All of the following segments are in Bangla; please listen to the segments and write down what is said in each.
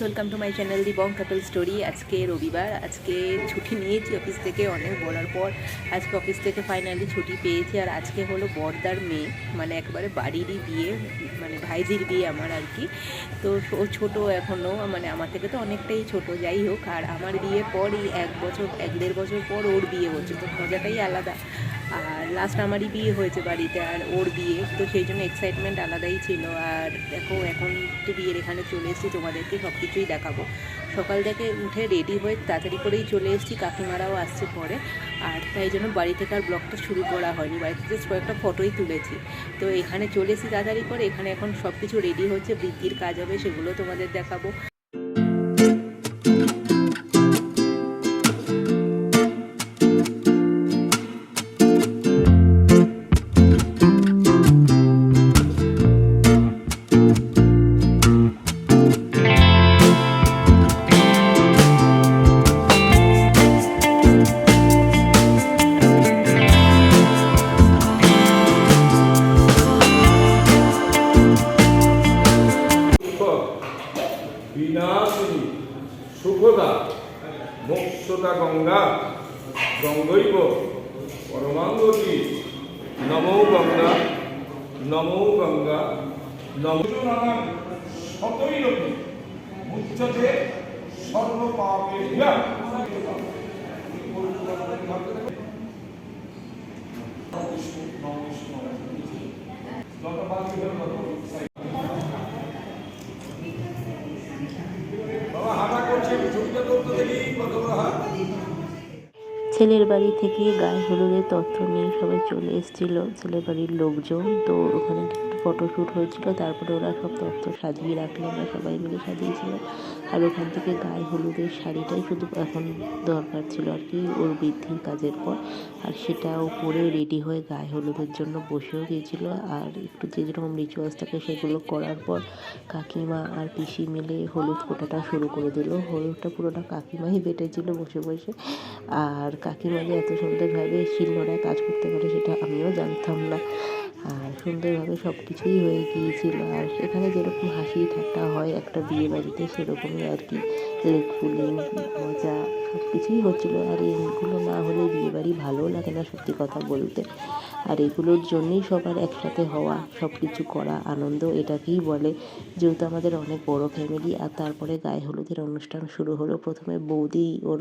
Welcome to my channel the bong couple story আজকে রবিবার, আজকে ছুটি নিয়েছি অফিস থেকে, অনেক বলার পর। আজকে অফিস থেকে ফাইনালি ছুটি পেয়েছি আর আজকে হলো বর্দার মেয়ে মানে একবারে বাড়িরই বিয়ে মানে ভাইজির বিয়ে আমার আর কি। তো ও ছোটো এখনও মানে আমার থেকে তো অনেকটাই ছোট, যাই হোক। আর আমার বিয়ের পরই এক বছর, এক দেড় বছর পর ওর বিয়ে হচ্ছে, তো মজাটাই আলাদা। আর লাস্ট আমারই বিয়ে হয়েছে বাড়িতে আর ওর বিয়ে, তো সেই জন্য এক্সাইটমেন্ট আলাদাই ছিল। আর দেখো, এখন তো বিয়ের এখানে চলে এসেছি, তোমাদেরকে সব কিছুই দেখাবো। সকাল থেকে উঠে রেডি হয়ে তাড়াতাড়ি করেই চলে এসেছি, কাকিমারাও আসছে পরে। আর তাই জন্য বাড়ি থেকে আর ব্লগটা শুরু করা হয়নি, বাড়িতে জাস্ট কয়েকটা ফটোই তুলেছি। তো এখানে চলে এসেছি তাড়াতাড়ি করে, এখানে এখন সব কিছু রেডি হচ্ছে, বৃদ্ধির কাজ হবে, সেগুলো তোমাদের দেখাবো। মুচ্যতে সর্বপাপে যত বাকি বাবা ছেলের বাড়ি থেকে গায়ে হলুদের তথ্য নিয়ে সবাই চলে এসেছিল। ছেলের বাড়ির লোকজন তো ওখানে একটু ফটোশ্যুট হয়েছিল, তারপরে ওরা সব তথ্য সাজিয়ে রাখল, আমরা সবাই মিলে সাজিয়েছিলাম। আর ওখান থেকে গায়ে হলুদের শাড়িটাই শুধু এখন দরকার ছিল আর কি, ওর বৃদ্ধির কাজের পর। আর সেটাও পরে রেডি হয়ে গায়ে হলুদের জন্য বসেও গিয়েছিল। আর একটু যে যেরকম রিচুয়ালস থাকে সেগুলো করার পর কাকিমা আর পিসি মিলে হলুদ ফোটাটা শুরু করে দিল। হলুদটা পুরোটা কাকিমাই বেটেছিল বসে বসে। আর কাকিমা যে এত সুন্দরভাবে শিলনোড়ায় কাজ করতে পারে সেটা আমিও জানতাম না। আর সুন্দরভাবে সব কিছুই হয়ে গিয়েছিল। আর সেখানে যেরকম হাসি ঠাট্টা হয়, একটা বিয়ে বাড়িতে সেরকমই আর কি। লেগ পুলিং মজা সব কিছুই হচ্ছিল। আর এইগুলো না হলে বিয়ে বাড়ি ভালোও লাগে না সত্যি কথা বলতে। আর এগুলোর জন্যই সবার একসাথে হওয়া সব কিছু করা, আনন্দ এটাকেই বলে। যেহেতু আমাদের অনেক বড় ফ্যামিলি আর তারপরে গায়ে হলুদের অনুষ্ঠান শুরু হলো। প্রথমে বৌদি ওর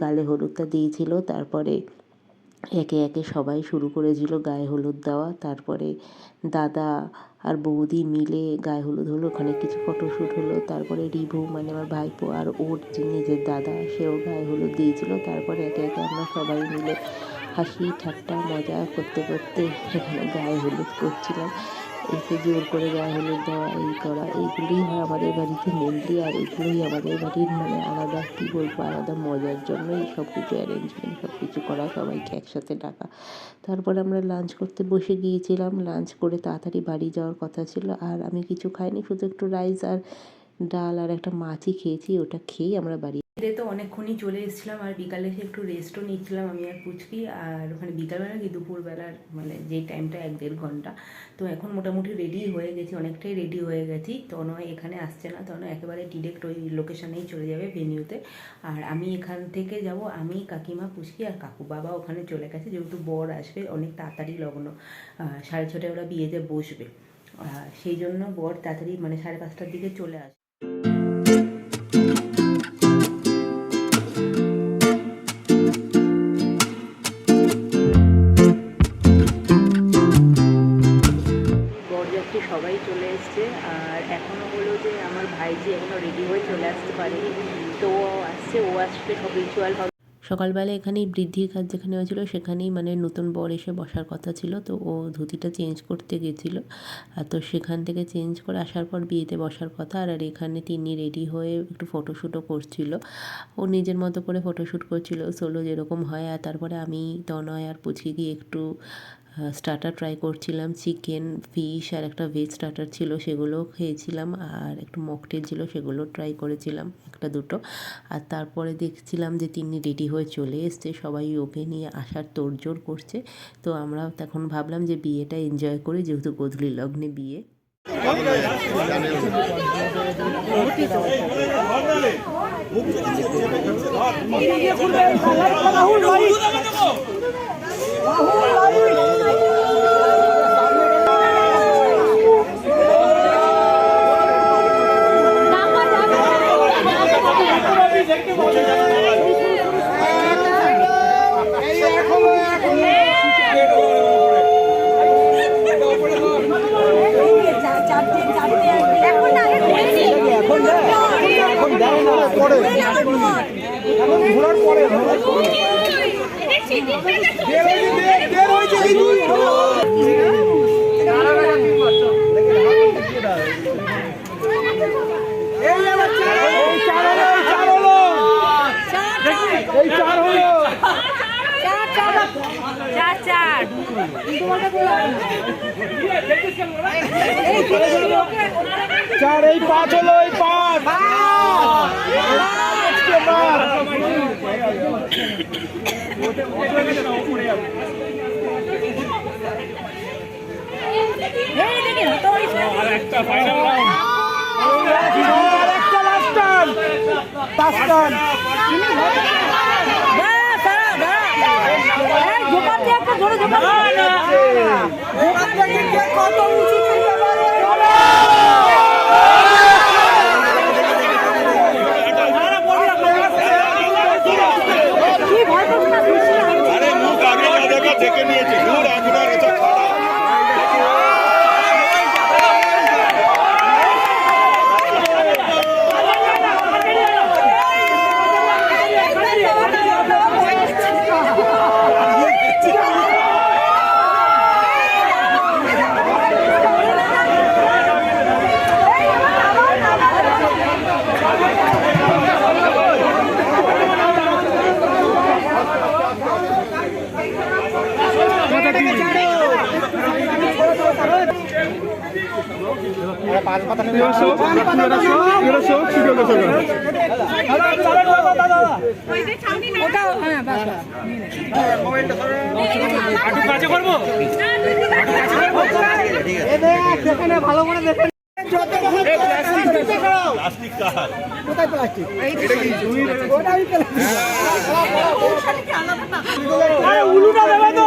গালে হলুদটা দিয়েছিল, তারপরে একে একে সবাই শুরু করেছিল গায়ে হলুদ দেওয়া। তারপরে দাদা আর বৌদি মিলে গায়ে হলুদ হলো, ওখানে কিছু ফটোশ্যুট হলো। তারপরে রিভু মানে আমার ভাইপো আর ওর যে নিজের দাদা, সেও গায়ে হলুদ দিয়েছিল। তারপরে একে একে আমরা সবাই মিলে হাসি, ঠাট্টা, মজা করতে করতে সেখানে গায়ে হলুদ করছিলাম। একে জোর করে গায়ে হলুদ দেওয়া এই করা, এইগুলোই হয় আমাদের বাড়িতে মেনলি আর এগুলোই আমাদের বাড়ির মানে আলাদা, কী বলব, আলাদা মজার জন্য এই সব কিছু অ্যারেঞ্জমেন্ট সব কিছু করা, সবাইকে একসাথে ডাকা। তারপরে আমরা লাঞ্চ করতে বসে গিয়েছিলাম লাঞ্চ করে তাড়াতাড়ি বাড়ি যাওয়ার কথা ছিল, আর আমি কিছু খাইনি, শুধু একটু রাইস আর ডাল আর একটা মাছই খেয়েছি, ওটা খেয়েই আমরা বাড়ি ঈদে তো অনেকক্ষণই চলে এসেছিলাম আর বিকালে এসে একটু রেস্টও নিচ্ছিলাম আমি আর পুচকি আর ওখানে বিকালবেলা কি দুপুরবেলার মানে যে টাইমটা এক দেড় ঘণ্টা। তো এখন মোটামুটি রেডি হয়ে গেছি, অনেকটাই রেডি হয়ে গেছি। তনয় এখানে আসছে না, তনয় একেবারে ডিরেক্ট ওই লোকেশানেই চলে যাবে ভেনিউতে আর আমি এখান থেকে যাব, আমি, কাকিমা, পুচকি আর কাকু বাবা ওখানে চলে গেছে। যেহেতু বর আসবে, অনেক তাড়াতাড়ি লগ্ন সাড়ে ছটায় ওরা বিয়েতে বসবে। সেই জন্য বর তাড়াতাড়ি মানে সাড়ে পাঁচটার দিকে চলে আসবে রেডি হয়ে চলে আসতে পারেনি তো ও আসছে ও আসবে সব রিচুয়াল হবে সকালবেলা এখানেই বৃদ্ধির কাজ যেখানে হয়েছিল, সেখানেই মানে নতুন বর এসে বসার কথা ছিল। তো ও ধুতিটা চেঞ্জ করতে গেছিল। আর তো সেখান থেকে চেঞ্জ করে আসার পর বিয়েতে বসার কথা। আর আর এখানে তিনি রেডি হয়ে একটু ফটোশ্যুটও করছিল। ও নিজের মতো করে ফটোশ্যুট করছিল সোলো যেরকম হয়। আর তারপরে আমি, তনয় আর পুচকে গিয়ে একটু স্টার্টার ট্রাই করছিলাম চিকেন ফিশ আর একটা ভেজ স্টার্টার ছিল সেগুলোও খেয়েছিলাম আর একটু মকটেল ছিল সেগুলো ট্রাই করেছিলাম একটা দুটো আর তারপরে দেখছিলাম যে তিনি রেডি হয়ে চলে এসছে সবাই ওকে নিয়ে আসার তোড়জোড় করছে তো আমরা তখন ভাবলাম যে বিয়েটা এনজয় করি যেহেতু গোধূলি লগ্নে বিয়ে চার একটা লাস্ট টান লাস্ট টান কত উঁচু ছিল আরে মুখ আগে যা দেখা দেখে নিয়েছে দূর এখন আর এসব খারাপ প্লাস্টিক? কার উলুটা দেবে তো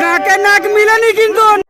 নাকে নাক মিলেনি কিন্তু।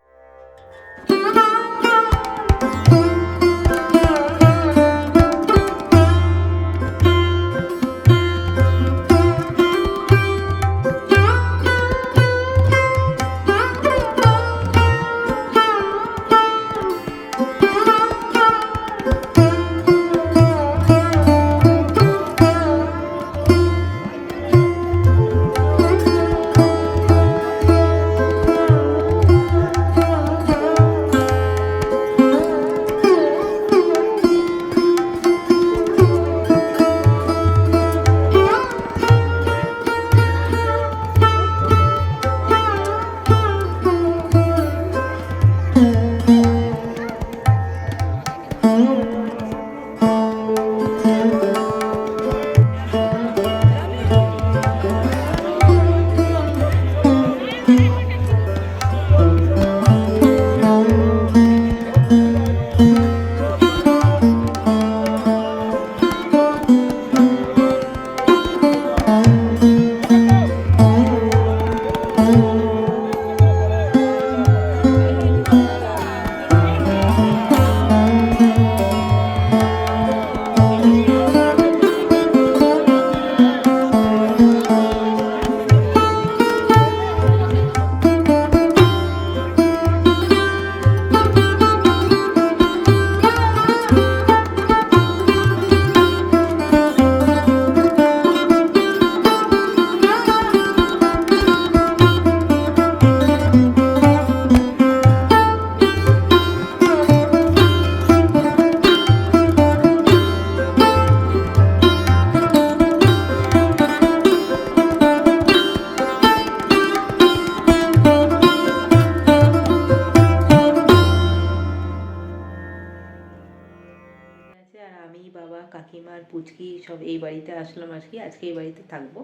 বাবা কাকিমা আর পুচকি সব এই বাড়িতে আসলাম আজকে আজকে এই বাড়িতে থাকব।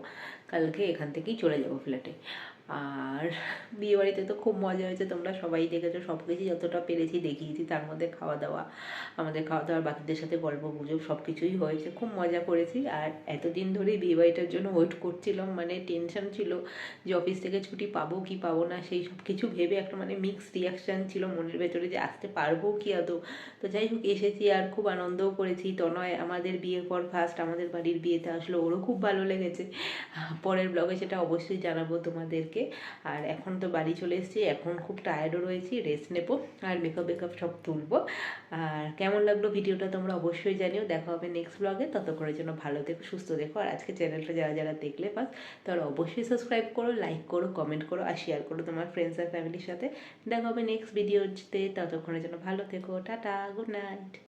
কালকে এখান থেকেই চলে যাব ফ্ল্যাটে আর বিয়ে বাড়িতে তো খুব মজা হয়েছে, তোমরা সবাই দেখেছ সব কিছুই যতটা পেরেছি দেখিয়েছি, তার মধ্যে খাওয়া দাওয়া আমাদের খাওয়া দাওয়ার বাকিদের সাথে গল্প, গুজব সব কিছুই হয়েছে, খুব মজা করেছি। আর এতদিন ধরেই বিয়ে বাড়িটার জন্য ওয়েট করছিলাম মানে টেনশন ছিল যে অফিস থেকে ছুটি পাবো কি পাবো না, সেই সব কিছু ভেবে একটা মানে মিক্স রিয়াকশান ছিল মনের ভেতরে যে আসতে পারব কি আদৌ তো। যাই হোক, এসেছি আর খুব আনন্দও করেছি। তনয় আমাদের বিয়ের পর ফার্স্ট আমাদের বাড়ির বিয়েতে আসলো, ওরও খুব ভালো লেগেছে। পরের ব্লগে সেটা অবশ্যই জানাব তোমাদেরকে আর এখন তো বাড়ি চলে এসেছি, এখন খুব টায়ার্ডও রয়েছি রেস্ট নেব আর মেকআপ মেকআপ সব তুলবো। আর কেমন লাগল ভিডিওটা তোমরা অবশ্যই জানিও, দেখা হবে নেক্সট ব্লগে ততক্ষণের জন্য ভালো থেকো, সুস্থ দেখো আর আজকে চ্যানেলটা যারা যারা দেখলে পাস তারা অবশ্যই সাবস্ক্রাইব করো লাইক করো কমেন্ট করো আর শেয়ার করো তোমার ফ্রেন্ডস আর ফ্যামিলির সাথে। দেখা হবে নেক্সট ভিডিওতে ততক্ষণের জন্য ভালো থেকো, টাটা গুড নাইট